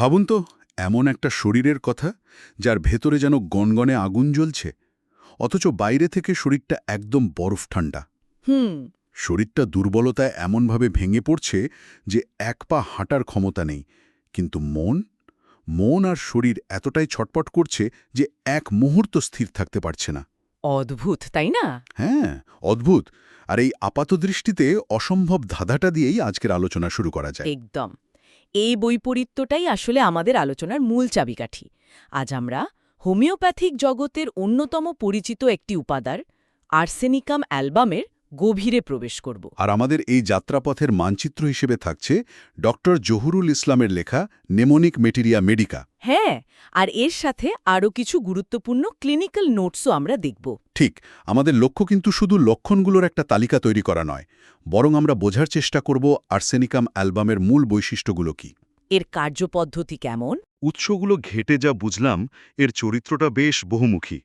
ভাবুন তো এমন একটা শরীরের কথা যার ভেতরে যেন গনগনে আগুন জ্বলছে অথচ বাইরে থেকে শরীরটা একদম বরফ ঠান্ডা। হুম। শরীরটা দুর্বলতায় এমনভাবে ভেঙে পড়ছে যে এক পা হাঁটার ক্ষমতা নেই কিন্তু মন মন আর শরীর এতটাই ছটপট করছে যে এক মুহূর্ত স্থির থাকতে পারছে না। অদ্ভুত তাই না? হ্যাঁ অদ্ভুত। আর এই আপাতদৃষ্টিতে অসম্ভব ধাঁধাটা দিয়েই আজকের আলোচনা শুরু করা যায়। একদম। এই বৈপরীত্যটাই আসলে আমাদের আলোচনার মূল চাবিকাঠি। আজ আমরা হোমিওপ্যাথিক জগতের অন্যতম পরিচিত একটি উপাদার আর্সেনিকাম অ্যালবামের গভীরে প্রবেশ করব। আর আমাদের এই যাত্রাপথের মানচিত্র হিসেবে থাকছে ডক্টর জহুরুল ইসলামের লেখা নেমোনিক মেটেরিয়া মেডিকা। হ্যাঁ আর এর সাথে আরও কিছু গুরুত্বপূর্ণ ক্লিনিক্যাল নোটসও আমরা দেখব। ঠিক আমাদের লক্ষ্য কিন্তু শুধু লক্ষণগুলোর একটা তালিকা তৈরি করা নয় বরং আমরা বোঝার চেষ্টা করব আর্সেনিকাম অ্যালবামের মূল বৈশিষ্ট্যগুলো কি। এর কার্যপদ্ধতি কেমন? উৎসগুলো ঘেটে যা বুঝলাম এর চরিত্রটা বেশ বহুমুখী।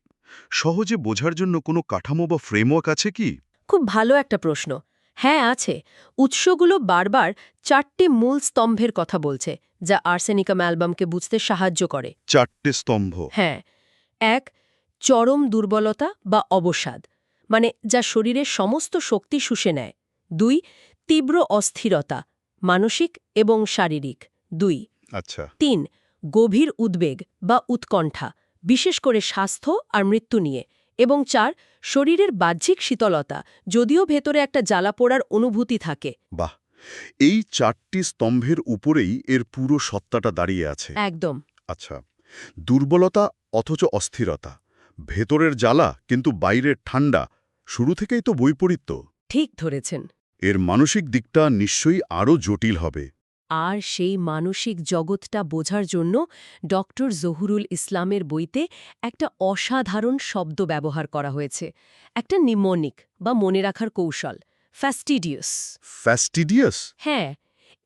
সহজে বোঝার জন্য কোনো কাঠামো বা ফ্রেমওয়ার্ক আছে কি? খুব ভালো একটা প্রশ্ন। হ্যাঁ আছে। উৎসগুলো বারবার চারটি মূল স্তম্ভের কথা বলছে যা আর্সেনিকাম অ্যালবামকে বুঝতে সাহায্য করে। চারটে স্তম্ভ। হ্যাঁ। এক চরম দুর্বলতা বা অবসাদ মানে যা শরীরের সমস্ত শক্তি শুষে নেয়। দুই তীব্র অস্থিরতা মানসিক এবং শারীরিক। দুই আচ্ছা। তিন গভীর উদ্বেগ বা উৎকণ্ঠা বিশেষ করে স্বাস্থ্য আর মৃত্যু নিয়ে। এবং চার শরীরের বাহ্যিক শীতলতা যদিও ভেতরে একটা জ্বালা পোড়ার অনুভূতি থাকে। বাহ! এই চারটি স্তম্ভের উপরেই এর পুরো সত্তাটা দাঁড়িয়ে আছে। একদম। আচ্ছা দুর্বলতা অথচ অস্থিরতা ভেতরের জ্বালা কিন্তু বাইরের ঠান্ডা শুরু থেকেই তো বৈপরীত্য। ঠিক ধরেছেন। এর মানসিক দিকটা নিশ্চয়ই আরও জটিল হবে। আর সেই মানসিক জগৎটা বোঝার জন্য ডক্টর জহুরুল ইসলামের বইতে একটা অসাধারণ শব্দ ব্যবহার করা হয়েছে একটা নিমনিক বা মনে রাখার কৌশল ফ্যাস্টিডিয়াস ফ্যাস্টিডিয়াস হ্যাঁ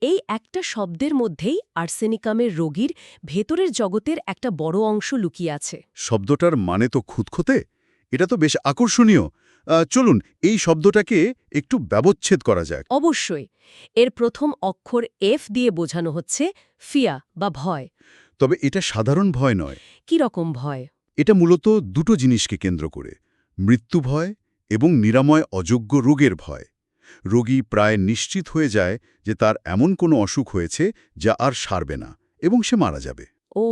এই একটা শব্দের মধ্যেই আর্সেনিকামের রোগীর ভেতরের জগতের একটা বড় অংশ লুকিয়ে আছে। শব্দটার মানে তো খুঁতখুঁতে? এটা তো বেশ আকর্ষণীয়। চলুন এই শব্দটাকে একটু ব্যবচ্ছেদ করা যাক। অবশ্যই। এর প্রথম অক্ষর এফ দিয়ে বোঝানো হচ্ছে ফিয়া বা ভয়। তবে এটা সাধারণ ভয় নয়। কি রকম ভয়? এটা মূলত দুটো জিনিসকে কেন্দ্র করে মৃত্যু ভয় এবং নিরাময় অযোগ্য রোগের ভয়। রোগী প্রায় নিশ্চিত হয়ে যায় যে তার এমন কোনো অসুখ হয়েছে যা আর সারবে না এবং সে মারা যাবে। ও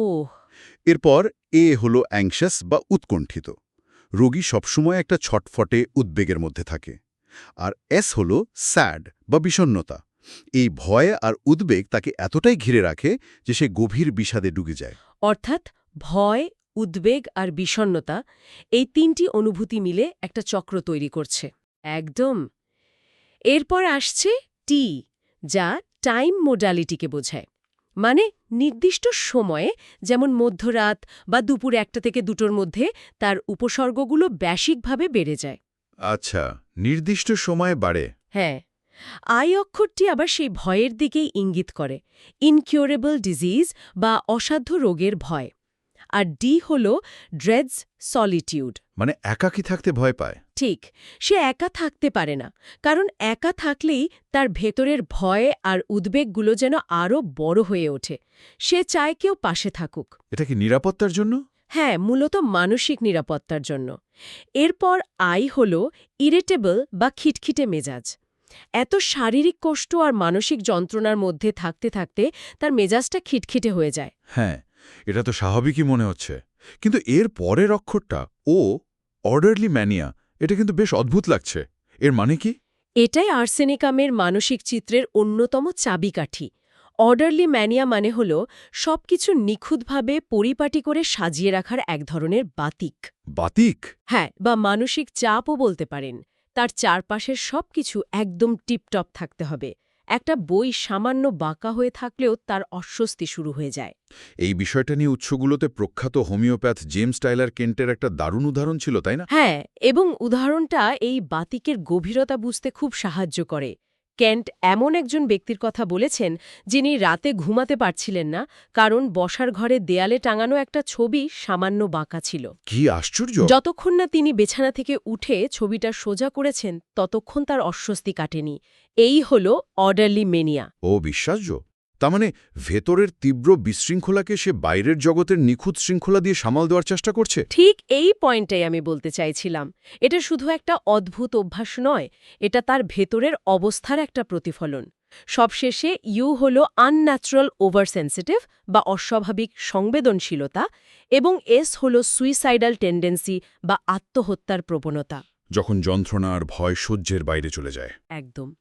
এরপর এ হল অ্যাংশাস বা উৎকণ্ঠিত। রোগী সবসময় একটা ছটফটে উদ্বেগের মধ্যে থাকে। আর এস হল স্যাড বা বিষণ্নতা এই ভয় আর উদ্বেগ তাকে এতটাই ঘিরে রাখে যে সে গভীর বিষাদে ডুবে যায়। অর্থাৎ ভয়, উদ্বেগ আর বিষণ্নতা এই তিনটি অনুভূতি মিলে একটা চক্র তৈরি করছে। একদম। এরপর আসছে টি, যা টাইম মোডালিটিকে বোঝায়। মানে নির্দিষ্ট সময়ে যেমন মধ্যরাত বা দুপুর একটা থেকে দুটোর মধ্যে তার উপসর্গগুলো ব্যাসিকভাবে বেড়ে যায়। আচ্ছা নির্দিষ্ট সময়ে বাড়ে। হ্যাঁ আই অক্ষরটি আবার সেই ভয়ের দিকেই ইঙ্গিত করে ইনকিউরেবল ডিজিজ বা অসাধ্য রোগের ভয়। আর ডি হল ড্রেডস সলিটিউড মানে একাকী থাকতে ভয় পায়? ঠিক সে একা থাকতে পারে না কারণ একা থাকলেই তার ভেতরের ভয় আর উদ্বেগগুলো যেন আরও বড় হয়ে ওঠে। সে চায় কেউ পাশে থাকুক। এটা কি নিরাপত্তার জন্য? হ্যাঁ মূলত মানসিক নিরাপত্তার জন্য। এরপর আই হল ইরিটেবল বা খিটখিটে মেজাজ। এত শারীরিক কষ্ট আর মানসিক যন্ত্রণার মধ্যে থাকতে থাকতে তার মেজাজটা খিটখিটে হয়ে যায়। হ্যাঁ এটা তো স্বাভাবিকই মনে হচ্ছে। কিন্তু এর পরের অক্ষরটা ও অর্ডারলি ম্যানিয়া এটা কিন্তু বেশ অদ্ভুত লাগছে। এর মানে কি? এটাই আর্সেনিকামের মানসিক চিত্রের অন্যতম চাবিকাঠি। অর্ডারলি ম্যানিয়া মানে হল সবকিছু নিখুঁতভাবে পরিপাটি করে সাজিয়ে রাখার এক ধরনের বাতিক। বাতিক? হ্যাঁ বা মানসিক চাপও বলতে পারেন। তার চারপাশের সবকিছু একদম টিপটপ থাকতে হবে। একটা বই সামান্য বাঁকা হয়ে থাকলেও তার অস্বস্তি শুরু হয়ে যায়। এই বিষয়টা নিয়ে উৎসগুলোতে প্রখ্যাত হোমিওপ্যাথ জেমস টাইলার কেন্টের একটা দারুণ উদাহরণ ছিল তাই না? হ্যাঁ এবং উদাহরণটা এই বাতিকের গভীরতা বুঝতে খুব সাহায্য করে। কেন্ট এমন একজন ব্যক্তির কথা বলেছেন যিনি রাতে ঘুমাতে পারছিলেন না কারণ বসার ঘরে দেয়ালে টাঙানো একটা ছবি সামান্য বাঁকা ছিল। কি আশ্চর্য! যতক্ষণ না তিনি বেছানা থেকে উঠে ছবিটা সোজা করেছেন ততক্ষণ তার অস্বস্তি কাটেনি। এই হল অর্ডারলি মেনিয়া। ও বিশ্বাস্য তার মানে ভেতরের তীব্র বিশৃঙ্খলাকে সে বাইরের জগতের নিখুঁত শৃঙ্খলা দিয়ে সামাল দেওয়ার চেষ্টা করছে? ঠিক এই পয়েন্টটাই আমি বলতে চাইছিলাম। এটা শুধু একটা অদ্ভুত অভ্যাস নয় এটা তার ভেতরের অবস্থার একটা প্রতিফলন। সবশেষে ইউ হল আনন্যাচারাল ওভার সেন্সিটিভ বা অস্বাভাবিক সংবেদনশীলতা এবং এস হল সুইসাইডাল টেন্ডেন্সি বা আত্মহত্যার প্রবণতা। যখন যন্ত্রণা আর ভয় সহ্যের বাইরে চলে যায়। একদম।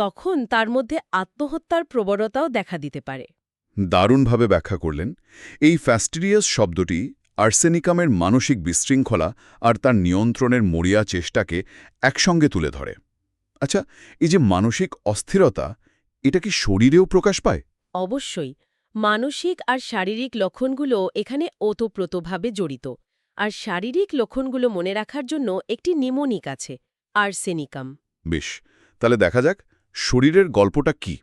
তখন তার মধ্যে আত্মহত্যার প্রবণতাও দেখা দিতে পারে। দারুণভাবে ব্যাখ্যা করলেন এই ফ্যাস্টিরিয়াস শব্দটি আর্সেনিকামের মানসিক বিশৃঙ্খলা আর তার নিয়ন্ত্রণের মরিয়া চেষ্টাকে একসঙ্গে তুলে ধরে। আচ্ছা এই যে মানসিক অস্থিরতা এটা কি শরীরেও প্রকাশ পায়? অবশ্যই মানসিক আর শারীরিক লক্ষণগুলো এখানে ওতপ্রোতভাবে জড়িত আর শারীরিক লক্ষণগুলো মনে রাখার জন্য একটি নিমোনিক আছে আর্সেনিকাম। বেশ তাহলে দেখা যাক শরীরের গল্পটা কি?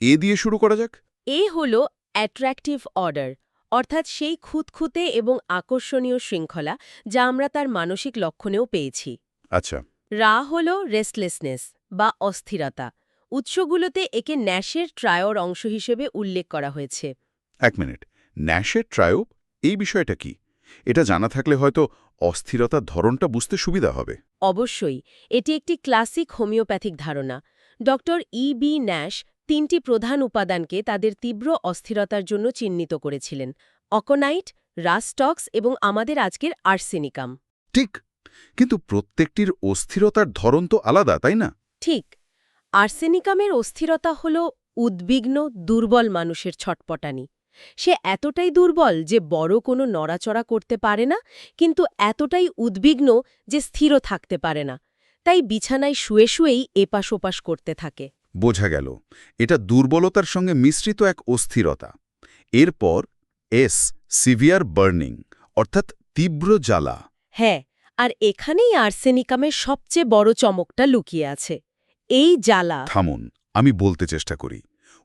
এ দিয়ে শুরু করা যাক? এ হল অ্যাট্রাকটিভ অর্ডার অর্থাৎ সেই খুঁতখুঁতে এবং আকর্ষণীয় শৃঙ্খলা যা আমরা তার মানসিক লক্ষণেও পেয়েছি। আচ্ছা। রা হল রেস্টলেসনেস বা অস্থিরতা। উৎসগুলোতে একে ন্যাশের ট্রায়র অংশ হিসেবে উল্লেখ করা হয়েছে। এক মিনিট ন্যাশের ট্রায়োপ? এই বিষয়টা কি? এটা জানা থাকলে হয়তো অস্থিরতার ধরনটা বুঝতে সুবিধা হবে। অবশ্যই এটি একটি ক্লাসিক হোমিওপ্যাথিক ধারণা। ড ই বি ন্যাশ তিনটি প্রধান উপাদানকে তাদের তীব্র অস্থিরতার জন্য চিহ্নিত করেছিলেন অকোনাইট রাস্টক্স এবং আমাদের আজকের আর্সেনিকাম। ঠিক কিন্তু প্রত্যেকটির অস্থিরতার ধরন তো আলাদা তাই না? ঠিক আর্সেনিকামের অস্থিরতা হল উদ্বিগ্ন দুর্বল মানুষের ছটপটানি। সে এতটাই দুর্বল যে বড় কোনো নড়াচড়া করতে পারে না কিন্তু এতটাই উদ্বিগ্ন যে স্থির থাকতে পারে না। তাই বিছানায় শুয়ে শুয়েই এপাশ ওপাশ করতে থাকে। বোঝা গেল এটা দুর্বলতার সঙ্গে মিশ্রিত এক অস্থিরতা। এরপর এস সিভিয়ার বার্নিং অর্থাৎ তীব্র জ্বালা। হ্যাঁ আর এখানেই আর্সেনিকামের সবচেয়ে বড় চমকটা লুকিয়ে আছে। এই জ্বালা। থামুন আমি বলতে চেষ্টা করি।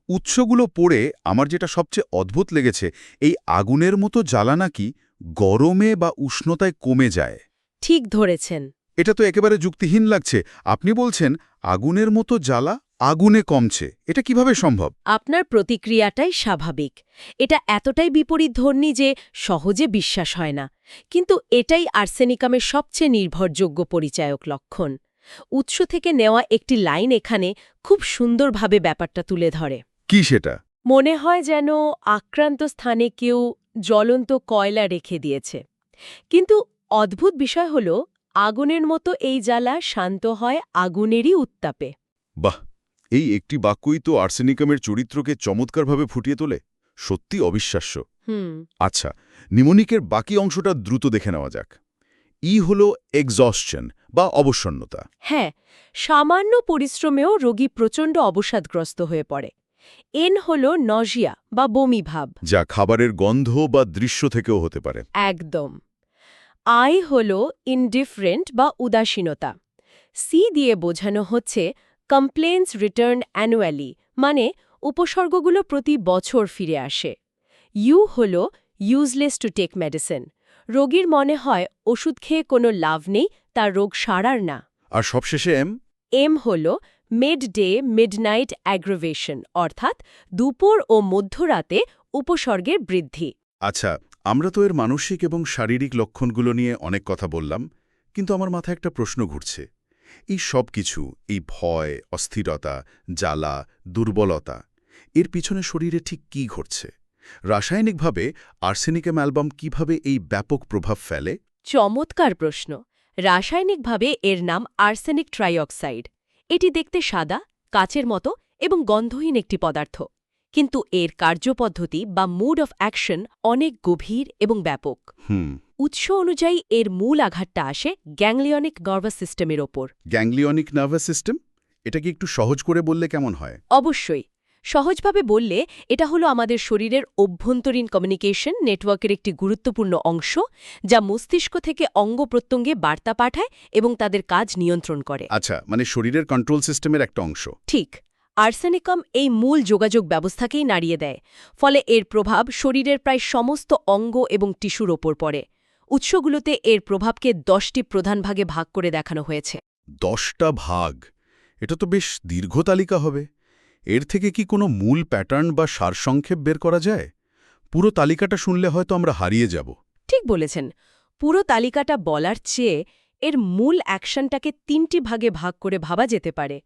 উৎসগুলো পড়ে আমার যেটা সবচেয়ে অদ্ভুত লেগেছে এই আগুনের মতো জ্বালা নাকি গরমে বা উষ্ণতায় কমে যায়। ঠিক ধরেছেন। এটা তো একেবারে যুক্তিহীন লাগছে। আপনি বলছেন আগুনের মতো জ্বালা আগুনে কমছে। এটা কীভাবে সম্ভব? আপনার প্রতিক্রিয়াটাই স্বাভাবিক। এটা এতটাই বিপরীত ধর্মী যে সহজে বিশ্বাস হয় না। কিন্তু এটাই আর্সেনিকামের সবচেয়ে নির্ভরযোগ্য পরিচায়ক লক্ষণ। উৎস থেকে নেওয়া একটি লাইন এখানে খুব সুন্দরভাবে ব্যাপারটা তুলে ধরে। কি সেটা? মনে হয় যেন আক্রান্ত স্থানে কেউ জ্বলন্ত কয়লা রেখে দিয়েছে। কিন্তু অদ্ভুত বিষয় হল আগুনের মতো এই জ্বালা শান্ত হয় আগুনেরই উত্তাপে। বাহ! এই একটি বাক্যই তো আর্সেনিকামের চরিত্রকে চমৎকারভাবে ফুটিয়ে তোলে। সত্যি অবিশ্বাস্য। হুম। আচ্ছা নিমোনিকের বাকি অংশটা দ্রুত দেখে নেওয়া যাক। ই হল এক্সস্টন বা অবসন্নতা। হ্যাঁ সামান্য পরিশ্রমেও রোগী প্রচণ্ড অবসাদগ্রস্ত হয়ে পড়ে। এন হল নজিয়া বা বমি ভাব। যা খাবারের গন্ধ বা দৃশ্য থেকেও হতে পারে। একদম। আই হল ইনডিফারেন্ট বা উদাসীনতা। সি দিয়ে বোঝানো হচ্ছে কমপ্লেন্স রিটার্ন অ্যানুয়ালি মানে উপসর্গগুলো প্রতি বছর ফিরে আসে। ইউ হল ইউজলেস টু টেক মেডিসিন রোগীর মনে হয় ওষুধ খেয়ে কোনো লাভ নেই তার রোগ সারার না। আর সবশেষে এম এম হল মিড ডে মিডনাইট অ্যাগ্রোভেশন অর্থাৎ দুপুর ও মধ্যরাতে উপসর্গের বৃদ্ধি। আচ্ছা আমরা তো এর মানসিক এবং শারীরিক লক্ষণগুলো নিয়ে অনেক কথা বললাম, কিন্তু আমার মাথায় একটা প্রশ্ন ঘুরছে। এই সব কিছু, এই ভয়, অস্থিরতা, জ্বালা, দুর্বলতা, এর পিছনে শরীরে ঠিক কি ঘটছে? রাসায়নিকভাবে আর্সেনিকাম অ্যালবাম কীভাবে এই ব্যাপক প্রভাব ফেলে? চমৎকার প্রশ্ন। রাসায়নিকভাবে এর নাম আর্সেনিক ট্রাইঅক্সাইড। এটি দেখতে সাদা, কাচের মতো এবং গন্ধহীন একটি পদার্থ। কিন্তু এর কার্যপদ্ধতি বা মুড অফ অ্যাকশন অনেক গভীর এবং ব্যাপক। হুম। উৎস অনুযায়ী এর মূল আঘাতটা আসে গ্যাংলিয়নিক নার্ভাস সিস্টেমের ওপর। Ganglionic nervous system? এটা কি একটু সহজ করে বললে কেমন হয়? অবশ্যই। সহজভাবে বললে এটা হলো আমাদের শরীরের অভ্যন্তরীণ কমিউনিকেশন নেটওয়ার্কের একটি গুরুত্বপূর্ণ অংশ যা মস্তিষ্ক থেকে অঙ্গ প্রত্যঙ্গে বার্তা পাঠায় এবং তাদের কাজ নিয়ন্ত্রণ করে। আচ্ছা মানে শরীরের কন্ট্রোল সিস্টেমের একটা অংশ। ঠিক। আর্সেনিকাম এই মূল যোগাযোগ ব্যবস্থাকেই নাড়িয়ে দেয় ফলে এর প্রভাব শরীরের প্রায় সমস্ত অঙ্গ এবং টিস্যুর ওপর পড়ে। উৎসগুলোতে এর প্রভাবকে দশটি প্রধান ভাগে ভাগ করে দেখানো হয়েছে। দশটা ভাগ? এটা তো বেশ দীর্ঘ তালিকা হবে। এর থেকে কি কোনো মূল প্যাটার্ন বা সারসংক্ষেপ বের করা যায়? পুরো তালিকাটা শুনলে হয়তো আমরা হারিয়ে যাব। ঠিক বলেছেন। পুরো তালিকাটা বলার চেয়ে এর মূল অ্যাকশনটাকে তিনটি ভাগে ভাগ করে ভাবা যেতে পারে।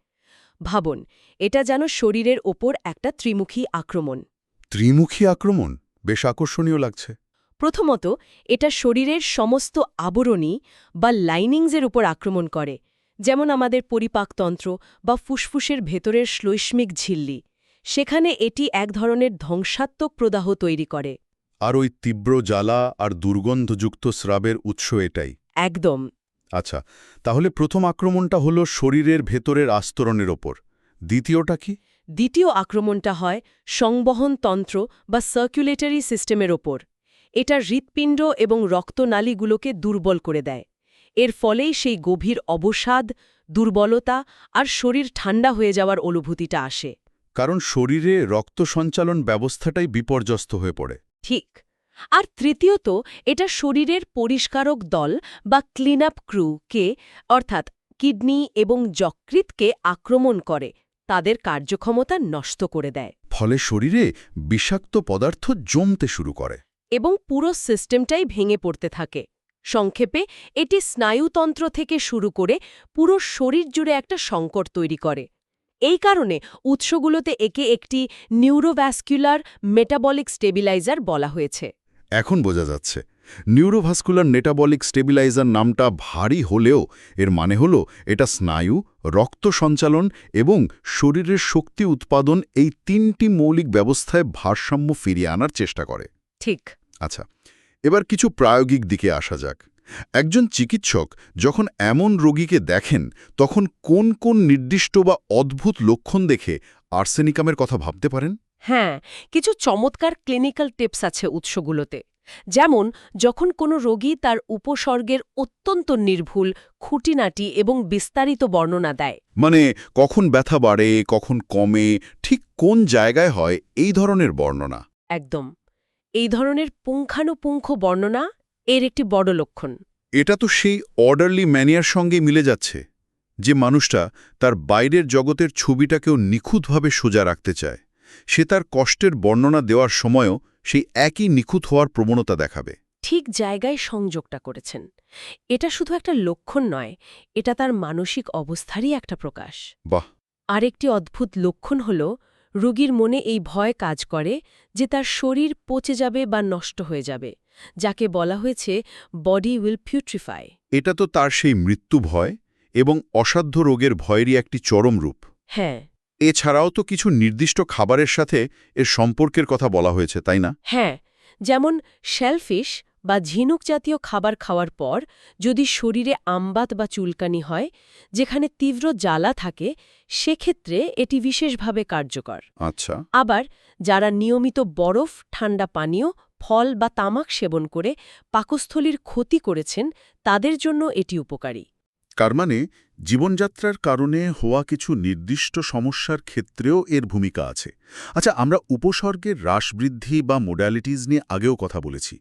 ভাবুন এটা যেন শরীরের ওপর একটা ত্রিমুখী আক্রমণ। ত্রিমুখী আক্রমণ? বেশ আকর্ষণীয় লাগছে। প্রথমত এটা শরীরের সমস্ত আবরণী বা লাইনিংসের উপর আক্রমণ করে যেমন আমাদের পরিপাকতন্ত্র বা ফুসফুসের ভেতরের শ্লৈষ্মিক ঝিল্লি। সেখানে এটি এক ধরনের ধ্বংসাত্মক প্রদাহ তৈরি করে। আর ওই তীব্র জ্বালা আর দুর্গন্ধযুক্ত স্রাবের উৎস এটাই। একদম। আচ্ছা তাহলে প্রথম আক্রমণটা হলো শরীরের ভেতরের আস্তরণের ওপর। দ্বিতীয়টা কি? দ্বিতীয় আক্রমণটা হয় সংবহনতন্ত্র বা সার্কুলেটরি সিস্টেমের ওপর। এটা হৃৎপিণ্ড এবং রক্তনালীগুলোকে দুর্বল করে দেয়। এর ফলেই সেই গভীর অবসাদ দুর্বলতা আর শরীর ঠান্ডা হয়ে যাওয়ার অনুভূতিটা আসে। কারণ শরীরে রক্ত সঞ্চালন ব্যবস্থাটাই বিপর্যস্ত হয়ে পড়ে। ঠিক। আর তৃতীয়ত এটা শরীরের পরিষ্কারক দল বা ক্লিন আপ ক্রুকে অর্থাৎ কিডনি এবং যকৃতকে আক্রমণ করে তাদের কার্যক্ষমতা নষ্ট করে দেয়। ফলে শরীরে বিষাক্ত পদার্থ জমতে শুরু করে। এবং পুরো সিস্টেমটাই ভেঙে পড়তে থাকে। সংক্ষেপে এটি স্নায়ুতন্ত্র থেকে শুরু করে পুরো শরীর জুড়ে একটা সংকট তৈরি করে। এই কারণে উৎসগুলোতে একে একটি নিউরোভ্যাসকুলার মেটাবলিক স্টেবিলাইজার বলা হয়েছে। এখন বোঝা যাচ্ছে। নিউরোভাস্কুলার নেটাবলিক স্টেবিলাইজার নামটা ভারী হলেও এর মানে হল এটা স্নায়ু রক্ত সঞ্চালন এবং শরীরের শক্তি উৎপাদন এই তিনটি মৌলিক ব্যবস্থায় ভারসাম্য ফিরিয়ে আনার চেষ্টা করে। ঠিক। আচ্ছা এবার কিছু প্রায়োগিক দিকে আসা যাক। একজন চিকিৎসক যখন এমন রোগীকে দেখেন তখন কোন কোন নির্দিষ্ট বা অদ্ভুত লক্ষণ দেখে আর্সেনিকামের কথা ভাবতে পারেন? হ্যাঁ কিছু চমৎকার ক্লিনিক্যাল টিপস আছে উৎসগুলোতে। যেমন যখন কোনো রোগী তার উপসর্গের অত্যন্ত নির্ভুল খুঁটিনাটি এবং বিস্তারিত বর্ণনা দেয়। মানে কখন ব্যথা বাড়ে কখন কমে ঠিক কোন জায়গায় হয় এই ধরনের বর্ণনা। একদম। এই ধরনের পুঙ্খানুপুঙ্খ বর্ণনা এর একটি বড় লক্ষণ। এটা তো সেই অর্ডারলি ম্যানিয়ার সঙ্গে মিলে যাচ্ছে যে মানুষটা তার বাইরের জগতের ছবিটাকেও নিখুঁতভাবে সোজা রাখতে চায়। সে তার কষ্টের বর্ণনা দেওয়ার সময়ও সেই একই নিখুঁত হওয়ার প্রবণতা দেখাবে। ঠিক জায়গায় সংযোগটা করেছেন। এটা শুধু একটা লক্ষণ নয় এটা তার মানসিক অবস্থারই একটা প্রকাশ। বাহ! আরেকটি অদ্ভুত লক্ষণ হল রোগীর মনে এই ভয় কাজ করে যে তার শরীর পচে যাবে বা নষ্ট হয়ে যাবে যাকে বলা হয়েছে বডি উইল পিউট্রিফাই। এটা তো তার সেই মৃত্যু ভয় এবং অসাধ্য রোগের ভয়েরই একটি চরম রূপ। হ্যাঁ। এছাড়াও তো কিছু নির্দিষ্ট খাবারের সাথে এর সম্পর্কের কথা বলা হয়েছে তাই না? হ্যাঁ যেমন শেলফিশ বা ঝিনুক জাতীয় খাবার খাওয়ার পর যদি শরীরে আমবাত বা চুলকানি হয় যেখানে তীব্র জ্বালা থাকে সেক্ষেত্রে এটি বিশেষভাবে কার্যকর। আচ্ছা। আবার যারা নিয়মিত বরফ ঠান্ডা পানীয় ফল বা তামাক সেবন করে পাকস্থলীর ক্ষতি করেছেন তাদের জন্য এটি উপকারী। কার মানে জীবনযাত্রার কারণে হওয়া কিছু নির্দিষ্ট সমস্যার ক্ষেত্রেও এর ভূমিকা আছে। আচ্ছা আমরা উপসর্গের হ্রাসবৃদ্ধি বা মোডালিটিজ নিয়ে আগেও কথা বলেছি।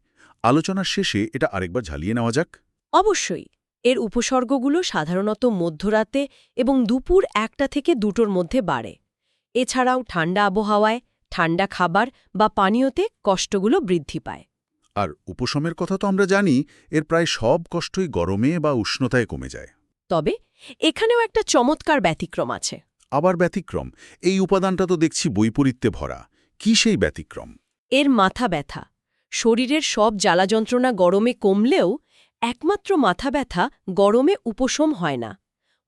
আলোচনার শেষে এটা আরেকবার ঝালিয়ে নেওয়া যাক। অবশ্যই এর উপসর্গগুলো সাধারণত মধ্যরাতে এবং দুপুর একটা থেকে দুটোর মধ্যে বাড়ে। এছাড়াও ঠান্ডা আবহাওয়ায় ঠান্ডা খাবার বা পানীয়তে কষ্টগুলো বৃদ্ধি পায়। আর উপশমের কথা তো আমরা জানি এর প্রায় সব কষ্টই গরমে বা উষ্ণতায় কমে যায়। তবে এখানেও একটা চমৎকার ব্যতিক্রম আছে। আবার ব্যতিক্রম। এই উপাদানটা তো দেখছি বৈপরীত্যে ভরা। কি সেই ব্যতিক্রম? এর মাথা ব্যথা। শরীরের সব জ্বালা যন্ত্রণা গরমে কমলেও একমাত্র মাথা ব্যথা গরমে উপশম হয় না।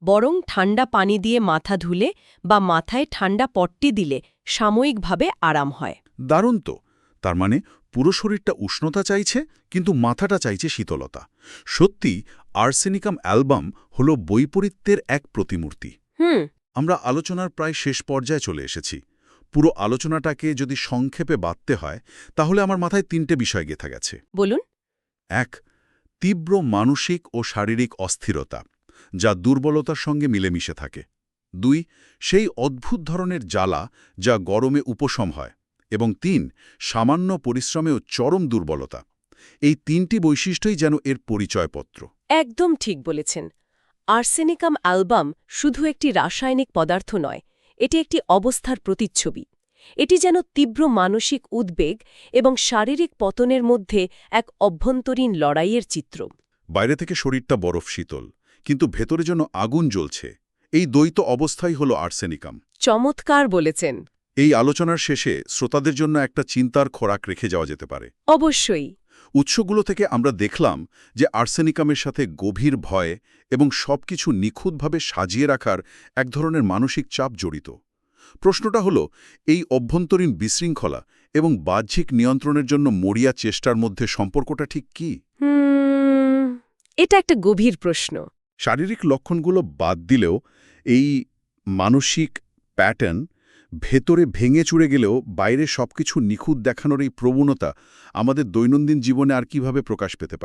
বরং ঠান্ডা পানি দিয়ে মাথা ধুলে বা মাথায় ঠান্ডা পট্টি দিলে সাময়িকভাবে আরাম হয়। দারুণ তো। তার মানে পুরো শরীরটা উষ্ণতা চাইছে কিন্তু মাথাটা চাইছে শীতলতা। সত্যি আর্সেনিকাম অ্যালবাম হল বৈপরীত্যের এক প্রতিমূর্তি। আমরা আলোচনার প্রায় শেষ পর্যায়ে চলে এসেছি। পুরো আলোচনাটাকে যদি সংক্ষেপে বাঁধতে হয় তাহলে আমার মাথায় তিনটে বিষয় গেথা গেছে। বলুন। এক তীব্র মানসিক ও শারীরিক অস্থিরতা যা দুর্বলতার সঙ্গে মিলেমিশে থাকে। দুই সেই অদ্ভুত ধরনের জ্বালা যা গরমে উপশম হয়। এবং তিন সামান্য পরিশ্রমেও চরম দুর্বলতা। এই তিনটি বৈশিষ্ট্যই যেন এর পরিচয়পত্র। একদম ঠিক বলেছেন। আর্সেনিকাম অ্যালবাম শুধু একটি রাসায়নিক পদার্থ নয় এটি একটি অবস্থার প্রতিচ্ছবি। এটি যেন তীব্র মানসিক উদ্বেগ এবং শারীরিক পতনের মধ্যে এক অভ্যন্তরীণ লড়াইয়ের চিত্র। বাইরে থেকে শরীরটা বরফ শীতল কিন্তু ভেতরে যেন আগুন জ্বলছে। এই দ্বৈত অবস্থাই হল আর্সেনিকাম। চমৎকার বলেছেন। এই আলোচনার শেষে শ্রোতাদের জন্য একটা চিন্তার খোরাক রেখে যাওয়া যেতে পারে। অবশ্যই। উৎসগুলো থেকে আমরা দেখলাম যে আর্সেনিকামের সাথে গভীর ভয় এবং সবকিছু নিখুঁতভাবে সাজিয়ে রাখার এক ধরনের মানসিক চাপ জড়িত। প্রশ্নটা হলো এই অভ্যন্তরীণ বিশৃঙ্খলা এবং বাহ্যিক নিয়ন্ত্রণের জন্য মরিয়া চেষ্টার মধ্যে সম্পর্কটা ঠিক কি? এটা একটা গভীর প্রশ্ন। শারীরিক লক্ষণগুলো বাদ দিলেও এই মানসিক প্যাটার্ন ভেতরে ভেঙে চুড়ে গেলেও বাইরে সবকিছু নিখুঁত দেখানোর এই প্রবণতা আমাদের দৈনন্দিন জীবনে আর কীভাবে প্রকাশ পেতে পারে?